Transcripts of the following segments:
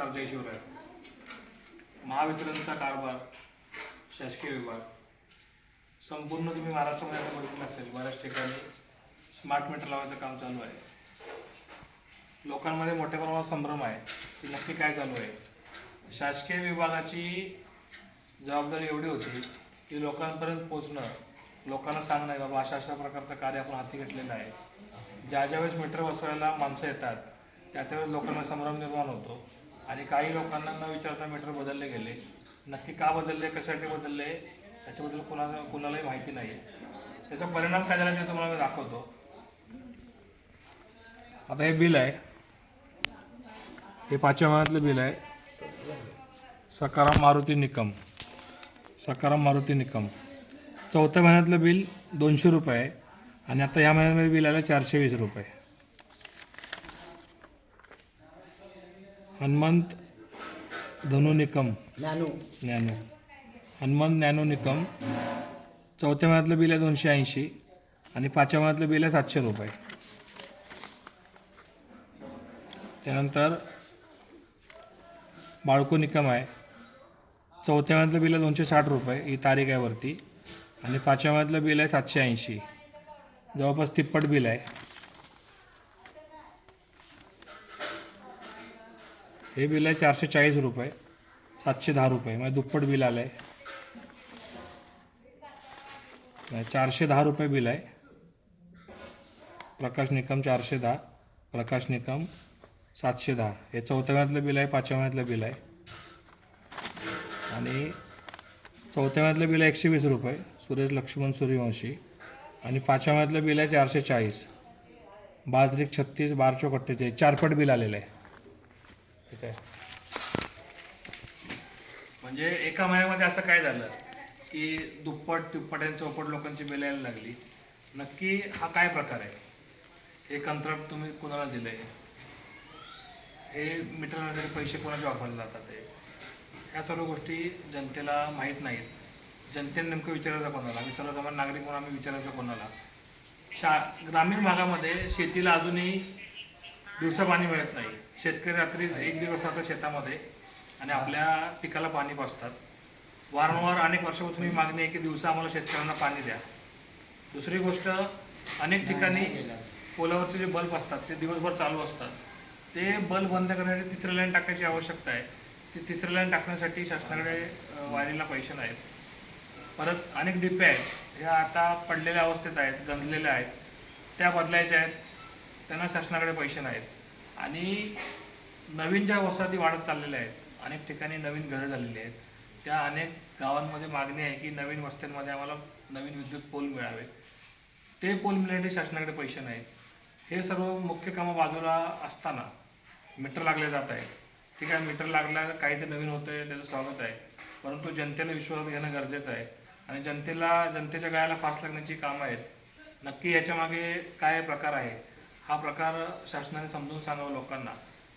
नमस्कार जय शिवराय महावितरणचा कारभार शासकीय विभाग. संपूर्ण तुम्ही महाराष्ट्रामध्ये आता बघितलं असेल बऱ्याच ठिकाणी स्मार्ट मीटर लावायचं काम चालू आहे. लोकांमध्ये मोठ्या प्रमाणात संभ्रम आहे. की नक्की काय चालू आहे? शासकीय विभागाची जबाबदारी एवढी होती की लोकांपर्यंत पोचणं लोकांना सांगणं बाबा अशा अशा प्रकारचं कार्य आपण हाती घेतलेलं आहे. ज्या ज्यावेळेस मीटर बसवायला माणसं येतात त्या त्यावेळेस लोकांना संभ्रम निर्माण होतो. आणि काही लोकांना न विचारता मीटर बदलले गेले. नक्की का बदलले कशासाठी बदलले त्याच्याबद्दल कुणाला कुणालाही माहिती नाही त्याचा परिणाम काय झाला ते तुम्हाला मी दाखवतो. आता हे बिल आहे. हे पाचव्या महिन्यातलं बिल आहे. सकाराम मारुती निकम. सकाराम मारुती निकम. चौथ्या महिन्यातलं बिल दोनशे रुपये आहे. आणि आता या महिन्यामध्ये बिल आलं चारशे वीस रुपये. Hanumant Dhanu Nikam nano nano Hanumant nano Nikam. चौथ्या महिन्यातलं बिल आहे दोनशे ऐंशी आणि पाचव्या महिन्यातलं बिल आहे सातशे रुपये. त्यानंतर बाळको निकम आहे. चौथ्या महिन्यातलं बिल आहे दोनशे साठ रुपये. ही तारीख आहे वरती. आणि पाचव्या महिन्यातलं बिल आहे सातशे ऐंशी. जवळपास तिप्पट बिल आहे. हे बिल आहे चारशे चाळीस रुपये. सातशे दहा रुपये. म्हणजे दुप्पट बिल आलं आहे चारशे दहा रुपये बिल आहे. प्रकाश निकम चारशे दहा. प्रकाश निकम सातशे दहा. हे चौथ्या महिन्यातलं बिल आहे पाचव्या महिन्यातलं बिल आहे. आणि चौथ्या महिन्यातलं बिल आहे एकशे वीस रुपये. सुरेश लक्ष्मण सूर्यवंशी. आणि पाचव्या महिन्यातलं बिल आहे चारशे चाळीस. बाजरीक छत्तीस बारशे चौक अठ्ठेचाळीस. चारपट बिल आलेलं आहे. ठीक आहे. म्हणजे एका महिन्यामध्ये असं काय झालं की दुप्पट तिप्पट आणि चौपट लोकांची बिल यायला लागली. नक्की हा काय प्रकार आहे? हे कंत्राट तुम्ही कुणाला दिलंय? हे मीटर वगैरे पैसे कोणाचे वापरले जातात हे ह्या सर्व गोष्टी जनतेला माहीत नाहीत. जनतेने नेमकं विचारायचं कोणाला? आम्ही सर्वसामान्य नागरिक म्हणून आम्ही विचारायचं कोणाला? शा ग्रामीण भागामध्ये शेतीला अजूनही दिवसा पाणी मिळत नाही. शेतकरी रात्री एक दिवस राहतात शेतामध्ये आणि आपल्या पिकाला पाणी पाजतात वारंवार अनेक वर्षापासून ही मागणी आहे की दिवसा आम्हाला शेतकऱ्यांना पाणी द्या. दुसरी गोष्ट अनेक ठिकाणी पोलावरचे जे बल्ब असतात ते दिवसभर चालू असतात. ते बल्ब बंद करण्यासाठी तिसरी लाईन टाकायची आवश्यकता आहे. ती तिसरी लाईन टाकण्यासाठी शासनाकडे वारीला पैसे नाहीत. परत अनेक डिप्या आहेत. ह्या आता पडलेल्या अवस्थेत आहेत गंजलेल्या आहेत. त्या बदलायच्या आहेत. त्यांना शासनाकडे पैसे नाहीत. आणि नवीन ज्या वसाहती वाढत चाललेल्या आहेत अनेक ठिकाणी नवीन घरं झालेली आहेत त्या अनेक गावांमध्ये मागणी आहे की नवीन वस्त्यांमध्ये आम्हाला नवीन विद्युत पोल मिळावे. ते पोल मिळण्यासाठी शासनाकडे पैसे नाहीत. हे सर्व मुख्य कामं बाजूला असताना मीटर लागले जात आहे ठीक आहे मीटर लागला काही ते नवीन होतं आहे त्याचं स्वागत आहे. परंतु जनतेला विश्वासात घेणं गरजेचं आहे. आणि जनतेला जनतेच्या गायाला फास लागण्याची कामं आहेत. नक्की याच्यामागे काय प्रकार आहे? हा प्रकार शासनाने समजून सांगावं लोकांना.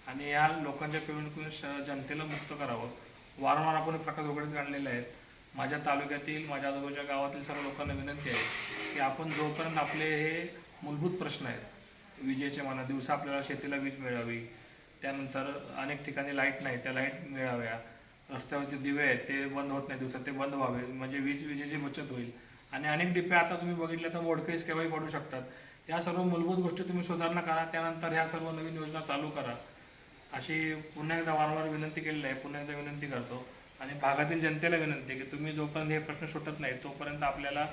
आणि या लोकांच्या पेमेंटकडून श जनतेला मुक्त करावं. वारंवार आपण प्रकार उघडीत काढलेले आहेत. माझ्या तालुक्यातील माझ्या आजूबाजूच्या गावातील सर्व लोकांना विनंती आहे की आपण जोपर्यंत आपले हे मूलभूत प्रश्न आहेत विजेचे म्हणा दिवसा आपल्याला शेतीला वीज मिळावी त्यानंतर अनेक ठिकाणी लाइट नाही त्या लाइट मिळाव्या रस्त्यावरती दिवे आहेत ते बंद होत नाही दिवसात ते बंद व्हावे म्हणजे वीज विजेची बचत होईल. आणि अनेक डिप्या आता तुम्ही बघितल्या तर मोडकेच केव्हाही पडू शकतात. या सर्व मूलभूत गोष्टी तुम्ही सुधारणा करा त्यानंतर ह्या सर्व नवीन योजना चालू करा. अशी पुन्हा एकदा वारंवार विनंती केलेली आहे पुन्हा एकदा विनंती करतो. आणि भागातील जनतेला विनंती की तुम्ही जोपर्यंत हे प्रश्न सुटत नाही तोपर्यंत आपल्याला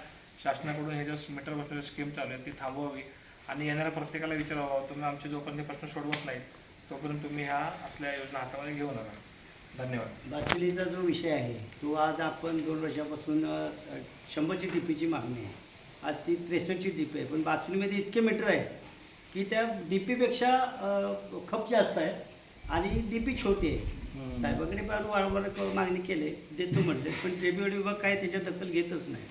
शासनाकडून हे जे मीटर बसलेली स्कीम चालू आहे ती थांबवावी. आणि येणाऱ्या प्रत्येकाला विचारावं तुम्ही आमचे जोपर्यंत हे प्रश्न सोडवत नाहीत तोपर्यंत तुम्ही ह्या असल्या योजना हातामध्ये घेऊ नका धन्यवाद. बाचुलीचा जो विषय आहे तो आज आपण दोन वर्षापासून शंभरची डीपीची मागणी आहे. आज ती त्रेसष्टची डीपी आहे. पण बाचुलीमध्ये इतके मीटर आहेत की त्या डीपीपेक्षा खप जास्त आहे आणि डीपी छोटी आहे. साहेबांकडे पण वारंवार मागणी केली देतो म्हटले पण ट्रिब्युनल विभाग काय त्याच्या दखल घेतच नाही.